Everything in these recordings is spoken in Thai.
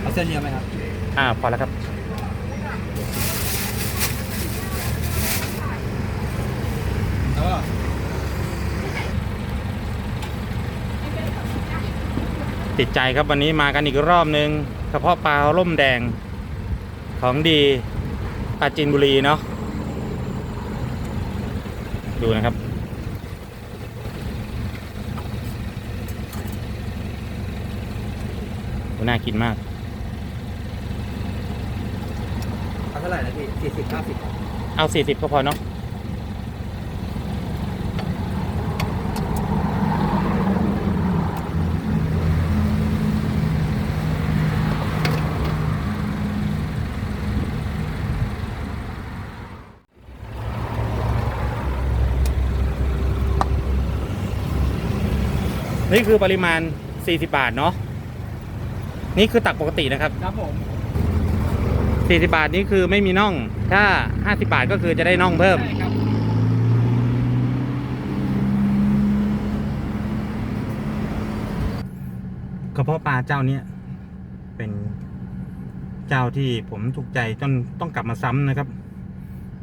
เอาเส้นเยอะไหมครับ อ่า พอแล้วครับ แล้วก็ติดใจครับวันนี้มากันอีกรอบนึงกระเพาะปลาล่มแดง ของดีปราจีนบุรีเนาะดูนะครับ โห น่ากินมากเอาเท่าไหร่นะพี่สี่สิบห้าสิบเอา40ก็พอเนาะนี่คือปริมาณ 40 บาทเนาะ นี่คือตักปกตินะครับ ครับผม40บาทนี้คือไม่มีน่อง ถ้า 50 บาทก็คือจะได้น่องเพิ่ม ใช่ครับกระเพาะปลาเจ้าเนี้ยเป็นเจ้าที่ผมถูกใจจนต้องกลับมาซ้ำนะครับ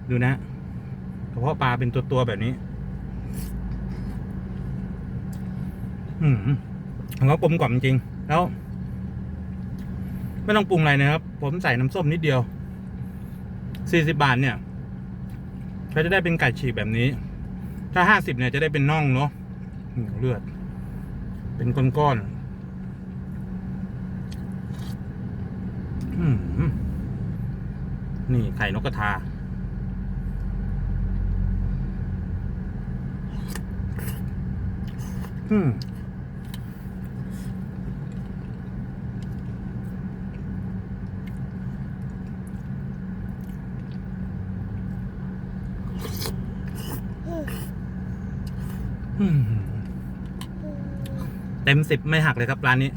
ดูนะกระเพาะปลาเป็นตัวตัวๆแบบนี้ อืมของเขากลมกล่อมจริงๆแล้ว ไม่ต้องปรุงอะไรนะครับ ผมใส่น้ำส้มนิดเดียว 40 บาทเนี่ยก็จะได้เป็นไก่ฉีกแบบนี้ ถ้า 50เนี่ยจะได้เป็นน่องเนาะเลือด เป็นก้อนๆอืมนี่ไข่นกกระทาอืม เต็มสิบไม่หักเลยครับร้านนี้